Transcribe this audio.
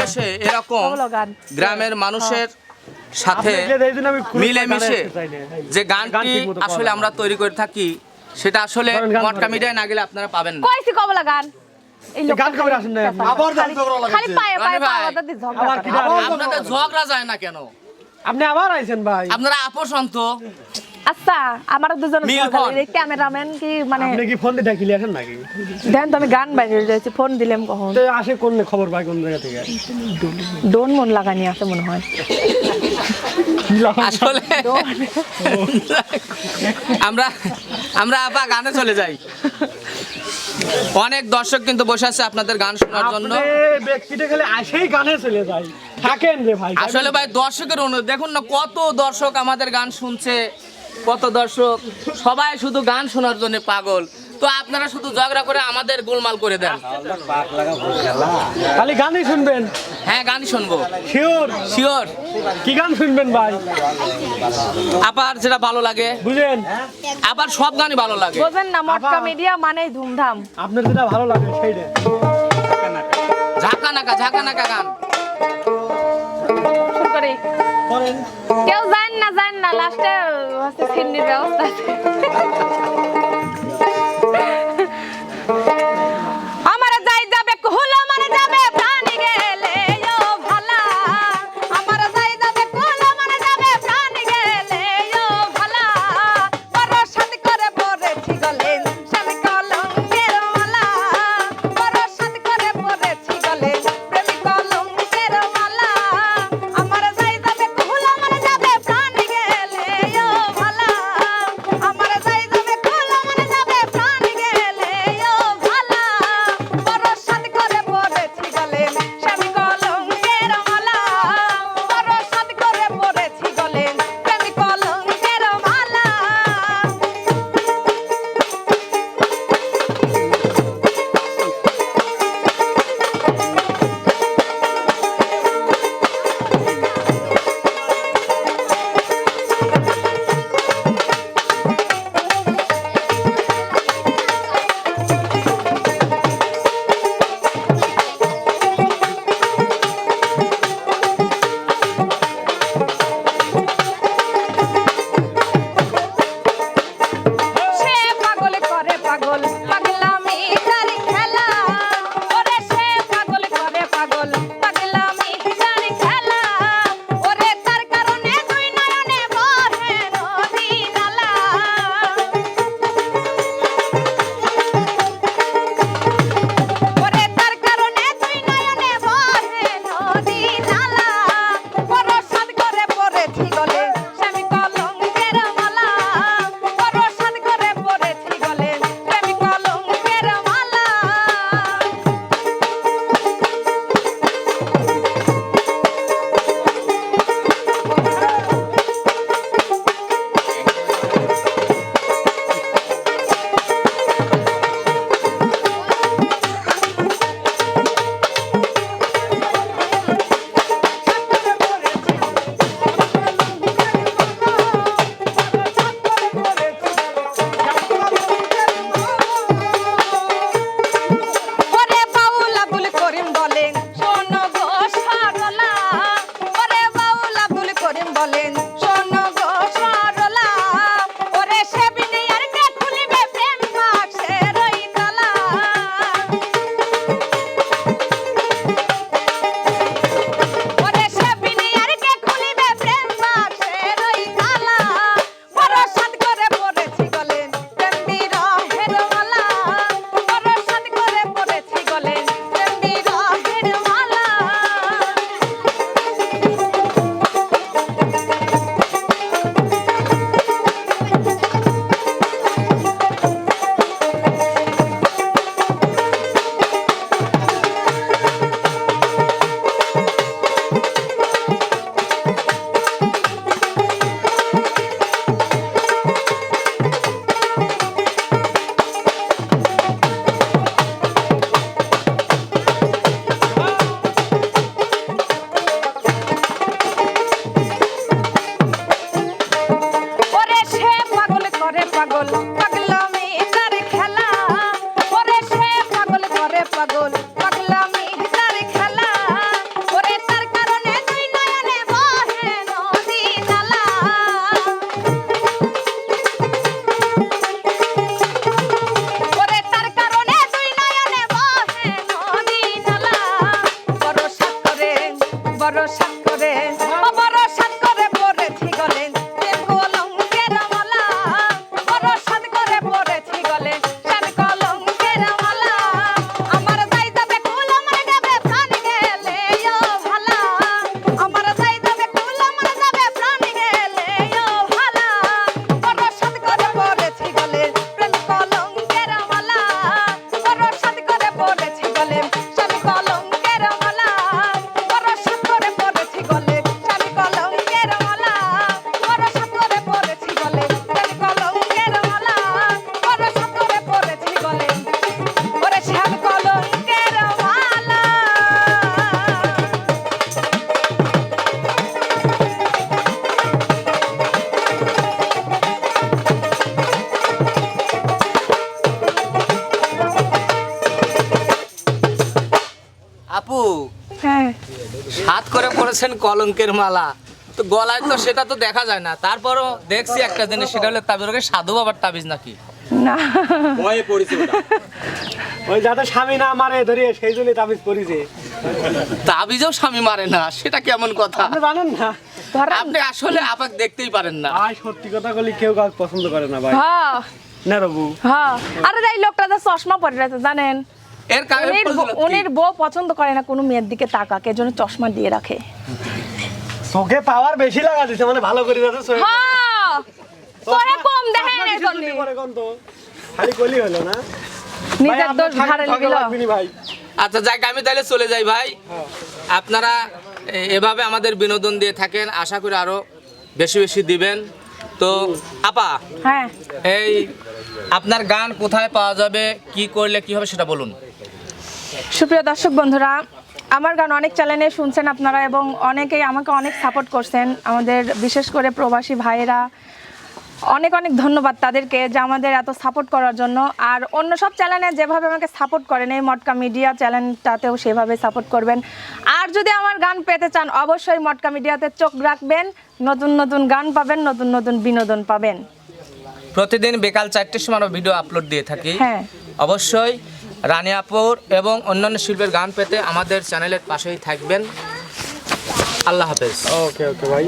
বসে এরকম গ্রামের মানুষের সাথে আপনি যে এই জন্য আমি খুলে মিলেমিশে। যে গান গানটি আসলে আমরা তৈরি করে থাকি সেটা আসলে মটকা মিডিয়ায় না গেলে আপনারা পাবেন না। কইছি কবলা গান। ঝগড়া যায় না কেন? আপনি আবার আইছেন ভাই। আপনারা আপোষ অন্ত আচ্ছা আমার দুজন ক্যামেরাম্যান কি মানে আপনি কি ফোন দিয়ে ডাকিলে আসেন নাকি? দেন তো আমি গান বাইরে ফোন দিলাম কখন? তো আসে কোন খবর ভাই কোন জায়গা থেকে? ডোন মন লাগানি আছে মনে হয়। আসলে আমরা আমরা আপা গানে চলে যাই। অনেক দর্শক কিন্তু বসে আছে আপনাদের গান শোনার জন্য। ব্যক্তিটা খালি আসেই গানে চলে যায়। থাকেন রে ভাই আসলে ভাই দর্শকের অনুরোধ দেখুন না কত দর্শক আমাদের গান শুনছে। কত দর্শক? সবাই শুধু গান শোনার জন্য পাগল। তো আপনারা শুধু ঝগড়া করে আমাদের গোলমাল করে দেন। খালি গানই শুনবেন? হ্যাঁ গান শুনব। শিওর শিওর কি গান শুনবেন ভাই? আবার যেটা ভালো লাগে। বুঝেন আবার সব গানই ভালো লাগে। বোঝেন না মটকা মিডিয়া মানে ধুমধাম। আপনার যেটা ভালো লাগে সেইটা। ঝাঁকা নাকা ঝাঁকা নাকা গান। শুরু করি। করেন। কেউ লাস্টে হচ্ছে সিন্নির ব্যবস্থা পাগল পাগলামি ভিতার খেলা। ওরে কারণে দুই নদী নালা। ওরে তার কারণে দুই নদী নালা। বড় সাত করে বড় হাত করে পড়েছেন কলঙ্কের মালা। তো গলায় তো সেটা তো দেখা যায় না। তারপরও দেখছি একটা জিনিস সেটা হলো সাধু বাবার তাবিজ নাকি? না। ওই যাতে স্বামী না মারে ধরিয়ে সেই জন্যই তাবিজ করিছে তাবিজও স্বামী মারে না সেটা কেমন কথা? আপনি জানেন না? আপনি আসলে আপাক দেখতেই পারেন না। ভাই সত্যি কথা বলি কেউ কাউকে পছন্দ করে না ভাই। হ্যাঁ। না রবু। হ্যাঁ। আরে এই লোকটা তো চশমা পরে রয়েছে জানেন? এর কারণে উনির বউ পছন্দ করে না কোনো মেয়ের দিকে তাকাকে এজন্য চশমা দিয়ে রাখে। চোখে পাওয়ার বেশি লাগা দিছে মানে ভালো করে যাচ্ছে চোখে হ্যাঁ! তোহে কম জন্য। করে কোন তো? খালি কলি হলো না? নিজের ভাই, দোষ ঘাড়ে নি ভাই? আচ্ছা যাক আমি তাহলে চলে যাই ভাই। আপনারা এভাবে আমাদের বিনোদন দিয়ে থাকেন আশা করি আরও বেশি বেশি দিবেন। তো আপা হ্যাঁ। এই আপনার গান কোথায় পাওয়া যাবে কি করলে কি হবে সেটা বলুন। সুপ্রিয় দর্শক বন্ধুরা আমার গান অনেক চ্যানেলে শুনছেন আপনারা এবং অনেকেই আমাকে অনেক সাপোর্ট করছেন। আমাদের বিশেষ করে প্রবাসী ভাইয়েরা অনেক অনেক ধন্যবাদ তাদেরকে যে আমাদের এত সাপোর্ট করার জন্য। আর অন্য সব চ্যানেলে যেভাবে আমাকে সাপোর্ট করেন এই মটকা মিডিয়া চ্যানেলটাতেও সেভাবে সাপোর্ট করবেন। আর যদি আমার গান পেতে চান অবশ্যই মটকা মিডিয়াতে চোখ রাখবেন নতুন নতুন গান পাবেন নতুন নতুন বিনোদন পাবেন। প্রতিদিন বিকাল চারটের সময় আমরা ভিডিও আপলোড দিয়ে থাকি। হ্যাঁ। অবশ্যই রানী আপুর এবং অন্যান্য শিল্পের গান পেতে আমাদের চ্যানেলের পাশেই থাকবেন। আল্লাহ হাফেজ। ওকে ওকে ভাই